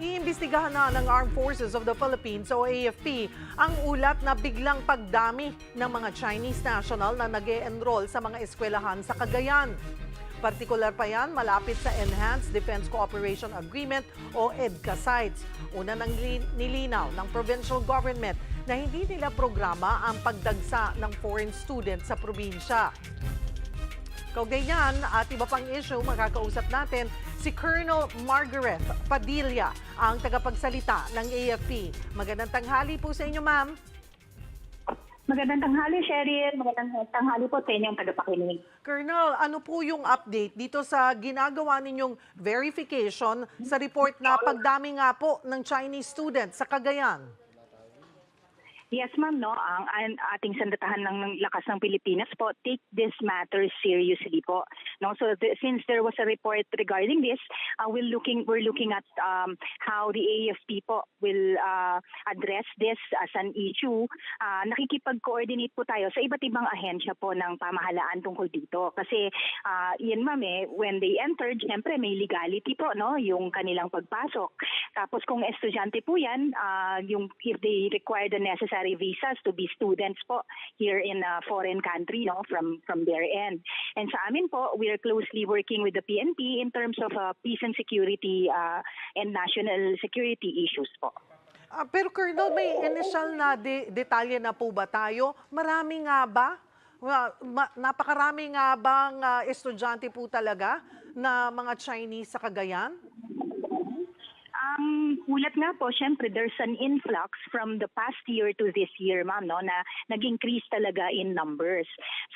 Iimbestigahan na ng Armed Forces of the Philippines o AFP ang ulat na biglang pagdami ng mga Chinese national na nag enroll sa mga eskwelahan sa Cagayan. Partikular pa yan malapit sa Enhanced Defense Cooperation Agreement o EDCA sites. Una nang li- nilinaw ng provincial government na hindi nila programa ang pagdagsa ng foreign students sa probinsya. Kaugnay niyan at iba pang issue, makakausap natin si Colonel Margaret Padilla, ang tagapagsalita ng AFP. Magandang tanghali po sa inyo, ma'am. Magandang tanghali, Sheryl. Magandang tanghali po sa inyong tagapakinig. Colonel, ano po yung update dito sa ginagawa ninyong verification sa report na pagdami nga po ng Chinese students sa Cagayan? Yes, ma'am, no, ang, ang ating sandatahan ng lakas ng Pilipinas po, take this matter seriously po. No, so the, since there was a report regarding this, uh, we're looking we're looking at um, how the AFP po will uh, address this as an issue. Uh, nakikipag-coordinate po tayo sa iba't ibang ahensya po ng pamahalaan tungkol dito. Kasi uh, yun ma'am eh, when they entered, syempre may legality po, no, yung kanilang pagpasok. Tapos kung estudyante po yan, uh, yung if they require the necessary visas to be students po here in a foreign country no from from their end. And sa amin po, we are closely working with the PNP in terms of uh, peace and security uh, and national security issues po. Ah, pero Colonel, may initial na de- detalye na po ba tayo? Marami nga ba? Wa- ma- napakarami nga bang ah, estudyante po talaga na mga Chinese sa Cagayan? Ang ulat nga po, syempre, there's an influx from the past year to this year, ma'am, no, na nag-increase talaga in numbers.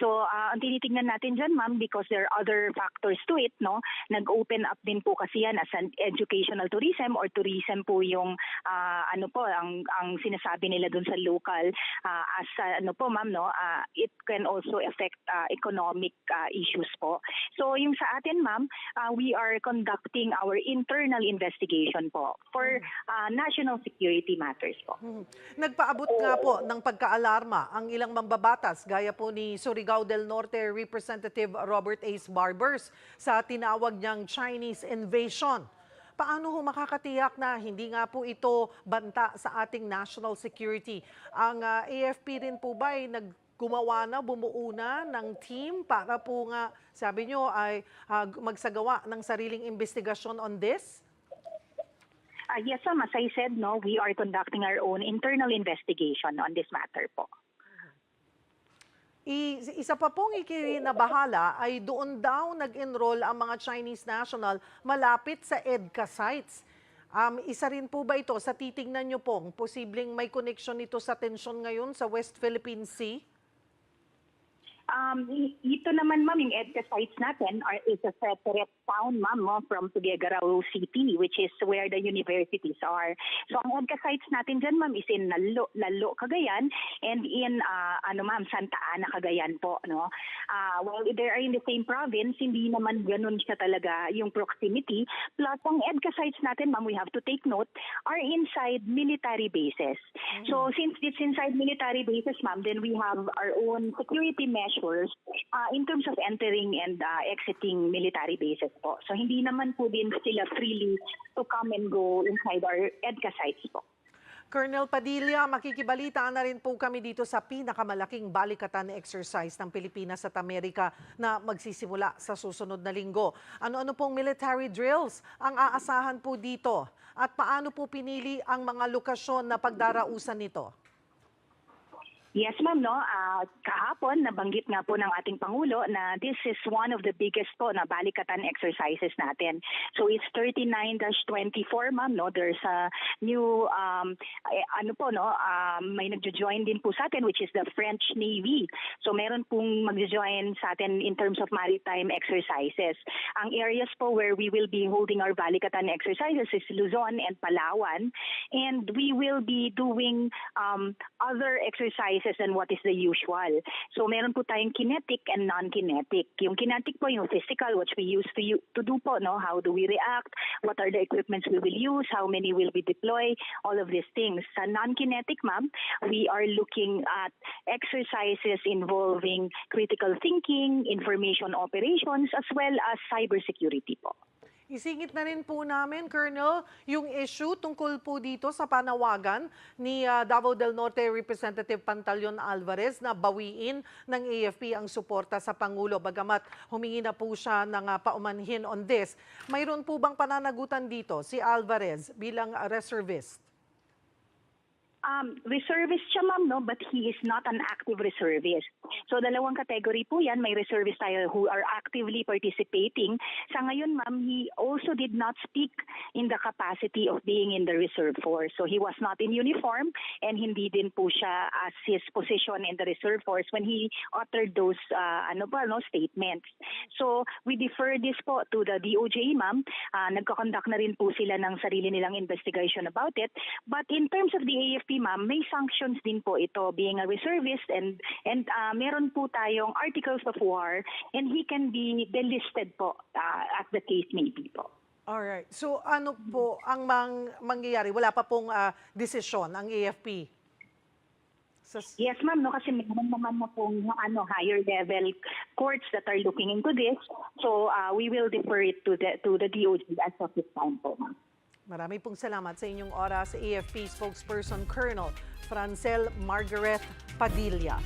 So, ah, ang tinitingnan natin dyan, ma'am, because there are other factors to it, no, nag-open up din po kasi yan as an educational tourism or tourism po yung, ah, ano po, ang, ang sinasabi nila dun sa local, ah, as, ah, ano po, ma'am, no, ah, it can also affect ah, economic ah, issues po. So, yung sa atin, ma'am, ah, we are conducting our internal investigation po for ah, national security matters po. Hmm. Nagpaabot nga po ng pagkaalarma ang ilang mambabatas gaya po ni Surigao del Norte Representative Robert Ace Barbers sa tinawag niyang Chinese invasion. Paano ho makakatiyak na hindi nga po ito banta sa ating national security? Ang ah, AFP rin po ba ay nag gumawa na, bumuo na ng team para po nga, sabi nyo, ay ah, magsagawa ng sariling investigasyon on this? Ah, yes, ma'am. As I said, no, we are conducting our own internal investigation on this matter po. I, isa pa pong ikinabahala ay doon daw nag-enroll ang mga Chinese national malapit sa EDCA sites. Um, isa rin po ba ito sa titingnan nyo pong posibleng may connection ito sa tensyon ngayon sa West Philippine Sea? Um, ito naman, ma'am, yung EDCA sites natin are, is a separate town, ma'am, no, from Tuguegarao City, which is where the universities are. So, ang EDCA sites natin dyan, ma'am, is in Lalo, Lalo Cagayan, and in, ah, ano, ma'am, Santa Ana, Cagayan po, no. Ah, well, they are in the same province, hindi naman ganun siya talaga yung proximity. Plus, ang EDCA sites natin, ma'am, we have to take note, are inside military bases. So, since it's inside military bases, ma'am, then we have our own security measures uh, in terms of entering and uh, exiting military bases po. So, hindi naman po din sila freely to come and go inside our EDCA sites po. Colonel Padilla, makikibalita na rin po kami dito sa pinakamalaking balikatan exercise ng Pilipinas at Amerika na magsisimula sa susunod na linggo. Ano-ano pong military drills ang aasahan po dito? At paano po pinili ang mga lokasyon na pagdarausan nito? Yes, ma'am, no. Ah, kahapon nabanggit nga po ng ating pangulo na this is one of the biggest po na balikatan exercises natin. So it's 39-24, ma'am, no. There's a new um eh, ano po no, um, may nagjo-join din po sa atin which is the French Navy. So meron pong magjo-join sa atin in terms of maritime exercises. Ang areas po where we will be holding our balikatan exercises is Luzon and Palawan and we will be doing um, other exercises than what is the usual. So meron po tayong kinetic and non-kinetic. Yung kinetic po yung physical, which we use to, to do po, no? How do we react? What are the equipments we will use? How many will we deploy? All of these things. Sa non-kinetic, ma'am, we are looking at exercises involving critical thinking, information operations, as well as cybersecurity po. Isingit na rin po namin, Colonel, yung issue tungkol po dito sa panawagan ni ah, Davao del Norte Representative Pantaleon Alvarez na bawiin ng AFP ang suporta sa Pangulo. Bagamat humingi na po siya ng ah, paumanhin on this. Mayroon po bang pananagutan dito si Alvarez bilang ah, reservist? Um, reservist siya, ma'am, no? But he is not an active reservist. So, dalawang category po yan. May reservist tayo who are actively participating. Sa ngayon, ma'am, he also did not speak in the capacity of being in the reserve force. So, he was not in uniform and hindi din po siya as his position in the reserve force when he uttered those uh, ano ba, no, statements. So, we defer this po to the DOJ, ma'am. Uh, nagkakonduct na rin po sila ng sarili nilang investigation about it. But in terms of the AFP, ma'am, may sanctions din po ito being a reservist and and uh, meron po tayong articles of war and he can be delisted po uh, as the case may be po. Alright. So ano po ang mang, mangyayari? Wala pa pong ah, desisyon ang AFP? Yes, ma'am, no kasi meron naman na pong ano higher level courts that are looking into this. So uh, we will defer it to the to the DOJ as of this time po, ma'am. Marami pong salamat sa inyong oras, AFP spokesperson Colonel Francel Margaret Padilla.